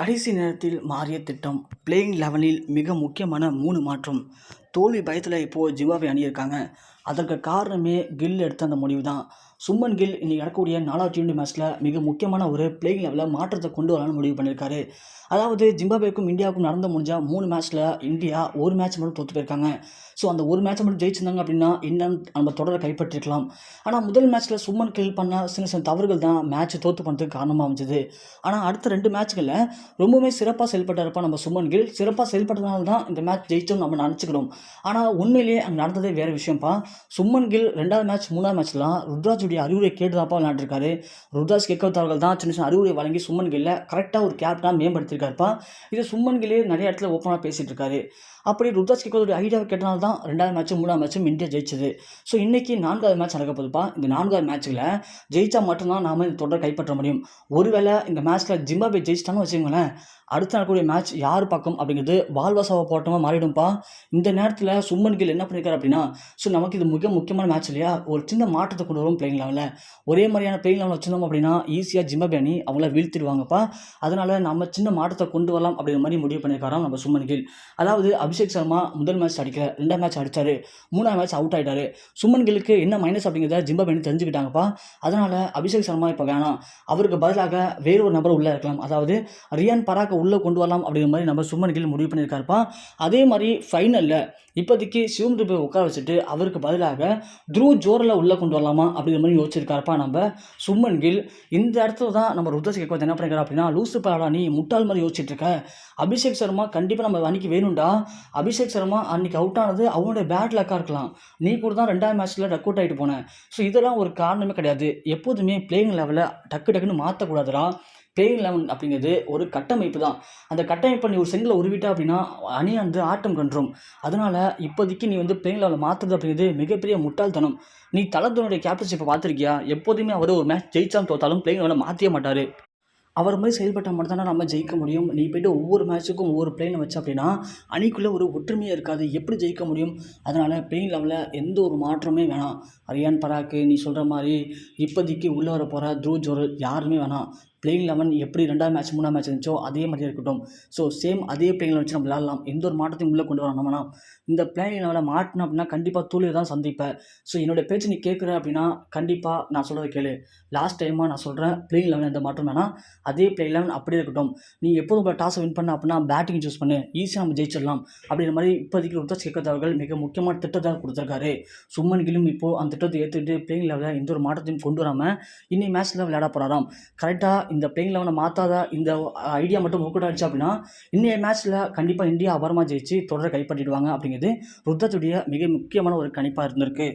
கடைசி நேரத்தில் மாறிய திட்டம் பிளேயிங் லெவனில் மிக முக்கியமான மூணு மாற்றம். தோல்வி பயத்தில் இப்போது ஜிவாவை அணியிருக்காங்க. அதற்கு காரணமே கில் எடுத்த அந்த முடிவு தான் சும்மன் கில் இன்றைக்கி நடக்கக்கூடிய நாலாவது டி மேட்ச்சில் மிக முக்கியமான ஒரு பிளேயிங் லெவலில் மாற்றத்தை கொண்டு வரலாம்னு முடிவு பண்ணியிருக்காரு. அதாவது ஜிம்பாபேக்கும் இந்தியாவுக்கும் நடந்து முடிஞ்ச மூணு மேட்ச்சில் இந்தியா ஒரு மேட்ச் மட்டும் தோற்று போயிருக்காங்க. ஸோ அந்த ஒரு மேட்ச் மட்டும் ஜெயிச்சிருந்தாங்க அப்படின்னா இன்னும் நம்ம தொடரை கைப்பற்றிருக்கலாம். ஆனால் முதல் மேட்ச்சில் சும்மன் கில் பண்ண சின்ன சின்ன தவறுகள் தான் மேட்ச் தோற்று பண்ணதுக்கு காரணமாக அமைஞ்சது. ஆனால் அடுத்த ரெண்டு மேட்ச்களில் ரொம்பவுமே சிறப்பாக செயல்பட்டாருப்பா நம்ம சும்மன் கில். சிறப்பாக செயல்பட்டதுனால தான் இந்த மேட்ச் ஜெயிச்சோம் நம்ம நினச்சிக்கிறோம். ஆனால் உண்மையிலேயே அங்கே நடந்ததே வேறு விஷயம்ப்பா. சும்மன் கில் ரெண்டாவது மேட்ச் மூணாவது மேட்ச்லாம் ருத்ராஜுடைய அறிவுரை கேட்டுதாப்பா விளையாண்டுருக்காரு. ருத்ராஜ் கேட்கவத்தவர்கள் தான் சின்ன சின்ன அறிவுரை வழங்கி சும்மன் கில்லை கரெக்டாக ஒரு கேப்டனாக மேம்படுத்தியிருக்காருப்பா இது சும்மன் கில்லே நிறைய இடத்துல ஓப்பனாக பேசிகிட்டு இருக்காரு அப்படி ருத்ராஜ் கேட்கறதுடைய ஐடியாவை கேட்டனால தான் ரெண்டாவது மேட்ச்சும் மூணாவது மேட்சும் இந்தியா ஜெயிச்சது. ஸோ இன்றைக்கி நான்காவது மேட்ச் நடக்க இந்த நான்காவது மேட்ச்சில் ஜெயிச்சா மட்டும்தான் நாம இந்த தொடரை கைப்பற்ற முடியும். ஒருவேளை இந்த மேட்ச்சில் ஜிம்பாபே ஜெயிச்சிட்டான்னு வச்சுக்கோங்களேன் அடுத்து நடக்கக்கூடிய மேட்ச் யார் பக்கம் அப்படிங்கிறது வால்வாசாவை போட்டமாக மாறிடும்ப்பா. இந்த நேரத்தில் சும்மன் கில் என்ன பண்ணியிருக்காரு அப்படின்னா ஸோ நமக்கு இது மிக முக்கியமான மேட்ச் இல்லையா? ஒரு சின்ன மாற்றத்தை கொண்டு வரும் பிளேயிங் லெவலில் ஒரே மாதிரியான பிளேயிங் லெவலில் வச்சிருந்தோம் அப்படின்னா ஈஸியாக ஜிம்பாபே அணி அவங்கள வீழ்த்திடுவாங்கப்பா. அதனால் நம்ம சின்ன மாற்றத்தை கொண்டு வரலாம் அப்படிங்கிற மாதிரி முடிவு பண்ணியிருக்காராம் நம்ம சும்மன் கில். அதாவது அபிஷேக் சர்மா முதல் மேட்ச் அடிக்கல ரெண்டாம் மேட்ச் அடித்தார் மூணாவது மேட்ச் அவுட் ஆகிட்டாரு சுமன் கில்லுக்கு என்ன மைனஸ் அப்படிங்கிறத ஜிம்பாபே தெரிஞ்சுக்கிட்டாங்கப்பா. அதனால் அபிஷேக் சர்மா இப்போ வேணாம். அவருக்கு பதிலாக வேறு ஒரு நபர் உள்ளே இருக்கலாம். அதாவது ரியான் பராக்கை உள்ளே கொண்டு வரலாம் அப்படிங்கிற மாதிரி நம்ம சும்மன் கில் முடிவு பண்ணியிருக்காருப்பா. அதே மாதிரி ஃபைனலில் இப்போதைக்கு சிவம் துபை உட்கார வச்சுட்டு அவருக்கு பதிலாக த்ரூ ஜோரில் உள்ளே கொண்டு வரலாமா அப்படிங்கிற மாதிரி யோசிச்சிருக்காருப்பா நம்ம சும்மன் கில். இந்த இடத்துல தான் நம்ம ருத்ராஜ் கேட்க என்ன பண்ணிக்கிறார் அப்படின்னா லூசு பாடா நீ முட்டாள் மாதிரி யோசிச்சுட்டு இருக்க. அபிஷேக் சர்மா கண்டிப்பாக நம்ம அன்னைக்கு வேணும்டா. அபிஷேக் சர்மா அன்னைக்கு அவுட் ஆனது அவனுடைய பேட் லக்காக இருக்கலாம். நீ கூட தான் ரெண்டாவது மேட்ச்சில் டக் அவுட் ஆகிட்டு போனேன். ஸோ இதெல்லாம் ஒரு காரணமே கிடையாது. எப்போதுமே பிளேயிங் லெவலில் டக்கு டக்குன்னு மாற்றக்கூடாதுடா பிளேயிங் லெவன் அப்படிங்கிறது ஒரு கட்டமைப்பு தான். அந்த கட்டமைப்பை நீ ஒரு செங்கில் உருவிட்டா அப்படின்னா அணி வந்து ஆட்டம் கன்றும். அதனால் இப்போதைக்கு நீ வந்து பிளேயிங் லெவலில் மாற்றுறது அப்படிங்கிறது மிகப்பெரிய முட்டாள்தனம். நீ தளத்தனுடைய கேப்டன்ஷிப்பை பார்த்துருக்கியா? எப்போதுமே அவர் ஒரு மேட்ச் ஜெயிச்சாலும் தோத்தாலும் பிளேயிங் லெவலில் மாற்றிய மாட்டார். அவர் மாதிரி செயல்பட்டால் மட்டும் நம்ம ஜெயிக்க முடியும்? நீ போய்ட்டு ஒவ்வொரு மேட்ச்சுக்கும் ஒவ்வொரு பிளேனை வச்ச அப்படின்னா அணிக்குள்ளே ஒரு ஒற்றுமையாக இருக்காது. எப்படி ஜெயிக்க முடியும்? அதனால் பிளேன் லெவலில் எந்த ஒரு மாற்றமே வேணாம். அரியான் பராக்கு நீ சொல்கிற மாதிரி இப்போதைக்கு உள்ளே வர போகிற த்ரூ ஜோரல் யாருமே வேணாம். பிளேயிங் லெவன் எப்படி ரெண்டாவது மேட்ச் மூணாவது மேட்ச் இருந்துச்சோ அதே மாதிரி இருக்கட்டும். ஸோ சேம் அதே பிளேயிங் வச்சு நம்ம விளாட்லாம் எந்த ஒரு மாற்றத்தையும் உள்ளே கொண்டு வரணும்னா இந்த பிளேயிங் லெவலில் மாட்டினோம் அப்படின்னா கண்டிப்பாக தோல்வியை தான் சந்திப்பேன். ஸோ என்னோடய பேச்சு நீ கேட்குற அப்படின்னா கண்டிப்பாக நான் சொல்கிறத கேளு. லாஸ்ட் டைமாக நான் சொல்கிறேன் பிளேயிங் லெவன் எந்த மாற்றம் வேணாம். அதே பிளேயிங் லெவன் அப்படியே இருக்கட்டும். நீ எப்போதும் இப்போ டாஸை வின் பண்ண அப்படின்னா பேட்டிங் சூஸ் பண்ணு. ஈஸியாக நம்ம ஜெயிச்சிடலாம். அப்படிங்கிற மாதிரி இப்போதைக்கு ருத்ராஜ் கேட்கத் அவர்கள் மிக முக்கியமான திட்டத்தை கொடுத்துருக்காரு. சும்மன் கிலும் இப்போது அந்த திட்டத்தை ஏற்றுக்கிட்டு பிளேயிங் லெவலில் எந்த ஒரு மாற்றத்தையும் கொண்டு வராமல் இன்னி மேட்ச்சில் விளையாட போகிறாராம் கரெக்டாக இந்த பிளேயிங் லெவனை மாற்றாத இந்த ஐடியா மட்டும் ஒர்க் ஆச்சு அப்படின்னா இன்றைய மேட்ச்சில் கண்டிப்பாக இந்தியா அபரமாக ஜெயிச்சு தொடரை கைப்பற்றிடுவாங்க அப்படிங்கிறது ருத்ராஜுடைய மிக முக்கியமான ஒரு கணிப்பாக இருந்திருக்கு.